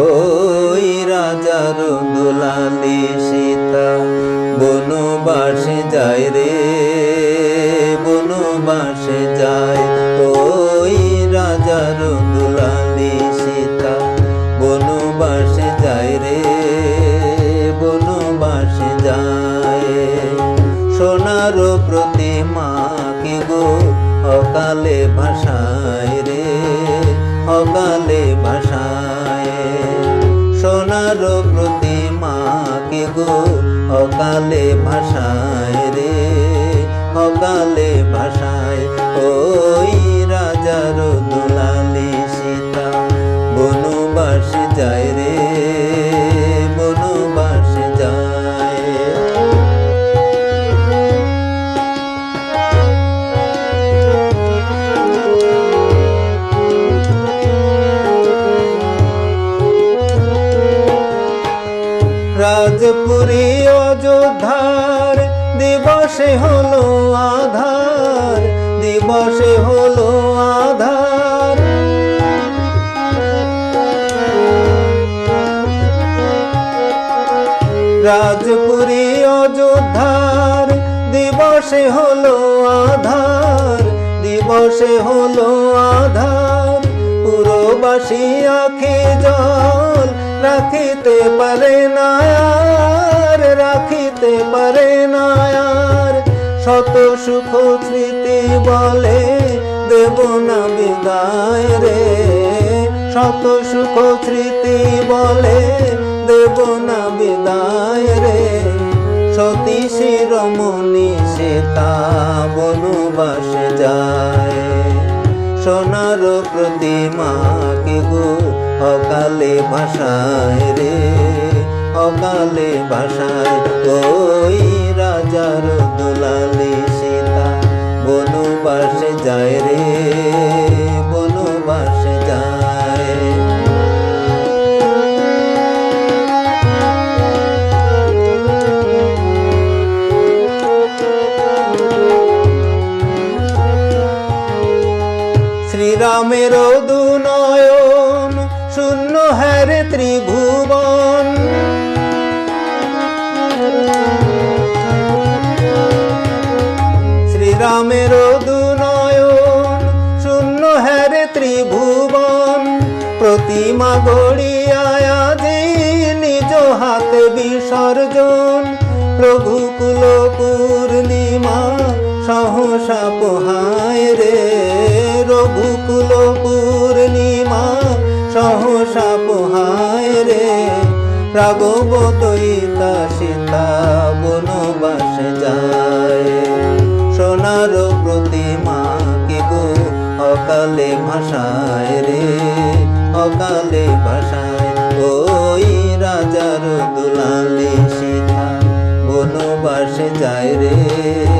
ওই রাজার দুলালি সীতা বনবাসে যায় রে বনবাসে যায়। ওই রাজার দুলালি সীতা বনবাসে যায় রে বনবাসে যায়। সোনার প্রতিমা কি গো, অকালে ভাষায় প্রতিমা কি গো অকালে ভাষায় রে অকালে ভাষায় রাজপুরী অযোধ্যার দিবসে হলো আধার, দিবসে হলো আধার। রাজপুরী অযোধ্যার দিবসে হলো আধার, দিবসে হলো আধার। পুরবাসী আখে জল রাখিতে পারে না, আর রাখিতে পারে না আর। শত সুখ স্মৃতি বলে দেব না বিদায় রে। শত সুখ স্মৃতি বলে দেব না বিদায় রে। সতী শিরমণি সীতা বনবাসে যায়। সোনার প্রতিমা কে গো অকালে ভাষায় রে, অকালে ভাষায় ওই রাজার দুলালি সীতা। বনবাসে যায় রে, বনবাসে যায়। শ্রীরামের দুনয়ন শূন্য হ্যারে ত্রিভুবন। শ্রীরামের দুনয়ন শূন্য হ্যারে ত্রিভুবন। প্রতিমা গড়িয়ায় নিজ হাতে বিসর্জন। রঘুকুল পূর্ণিমা সহসা পোহায় রে। রঘুকুল পূর্ণিমা সহসা পোহায় রে। রাগব দইতা সীতা বনবাস যায়। সোনার প্রতিমা কি গো অকালে ভাষায় রে? অকালে ভাষায় ওই রাজার দুলালে সীতা বনবাস যায় রে।